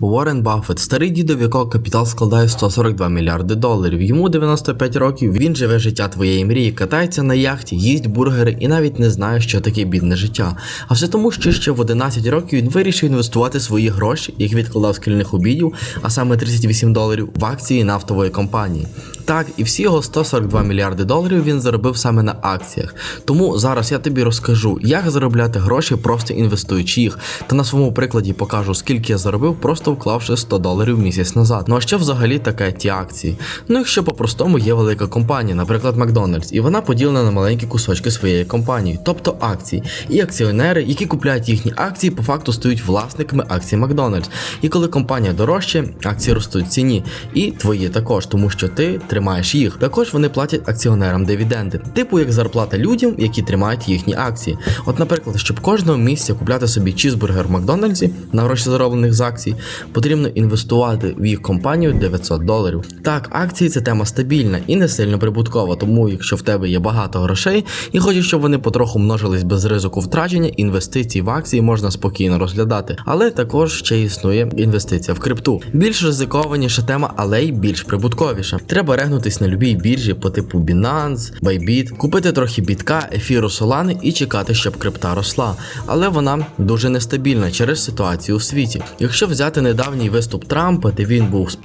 Уоррен Баффет, старий дідо, в якого капітал складає 142 мільярди доларів. Йому 95 років. Він живе життя твоєї мрії, катається на яхті, їсть бургери і навіть не знає, що таке бідне життя. А все тому, що ще в 11 років він вирішив інвестувати свої гроші, які відкладав з кільних обідів, а саме 38 доларів в акції нафтової компанії. Так, і всі його 142 мільярди доларів він заробив саме на акціях. Тому зараз я тобі розкажу, як заробляти гроші, просто інвестуючи їх. Та на своєму прикладі покажу, скільки я заробив, просто вклавши 100 доларів місяць назад. Ну а що взагалі таке ті акції? Ну, якщо по-простому є велика компанія, наприклад, Макдональдс, і вона поділена на маленькі кусочки своєї компанії, тобто акції. І акціонери, які купляють їхні акції, по факту стають власниками акцій Макдональдс. І коли компанія дорожче, акції ростуть в ціні. І твої також, тому що ти тримаєш їх. Також вони платять акціонерам дивіденди, типу як зарплата людям, які тримають їхні акції. От, наприклад, щоб кожного місяця купляти собі чізбургер в Макдональдсі на гроші зароблених з акцій, потрібно інвестувати в їх компанію 900 доларів. Так, акції це тема стабільна і не сильно прибуткова, тому якщо в тебе є багато грошей і хочеш, щоб вони потроху множились без ризику втрачення, інвестиції в акції можна спокійно розглядати. Але також ще існує інвестиція в крипту. Більш ризикованіша тема, але й більш прибутковіша. Треба регнутись на любій біржі по типу Binance, Bybit, купити трохи бітка, ефіру Solana і чекати, щоб крипта росла. Але вона дуже нестабільна через ситуацію у світі. Якщо взяти недавній виступ Трампа, де він був.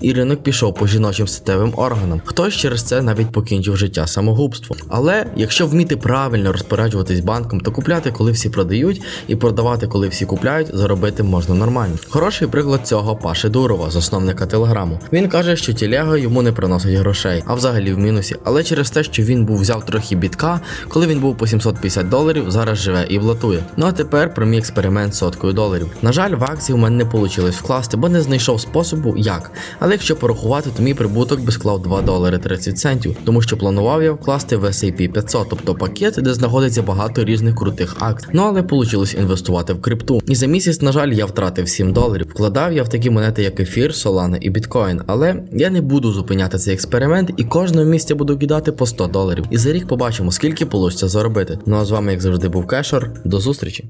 І ринок пішов по жіночим статевим органам. Хтось через це навіть покінчив життя самогубством. Але якщо вміти правильно розпоряджуватись банком, то купляти, коли всі продають, і продавати, коли всі купляють, заробити можна нормально. Хороший приклад цього Паши Дурова, засновника телеграму. Він каже, що тілега йому не приносить грошей, а взагалі в мінусі. Але через те, що він був взяв трохи бітка, коли він був по 750 доларів, зараз живе і блатує. Ну а тепер про мій експеримент з соткою доларів. На жаль, в акції у мене не вийшло вкласти, бо не знайшов способу як. Але якщо порахувати, то мій прибуток би склав 2 долари 30 центів, тому що планував я вкласти в S&P 500, тобто пакет, де знаходиться багато різних крутих акцій. Ну але вийшло інвестувати в крипту. І за місяць, на жаль, я втратив 7 доларів. Вкладав я в такі монети, як ефір, Solana і біткоін. Але я не буду зупиняти цей експеримент і кожного місця буду кидати по 100 доларів. І за рік побачимо, скільки вийде заробити. Ну а з вами, як завжди, був Кешор. До зустрічі!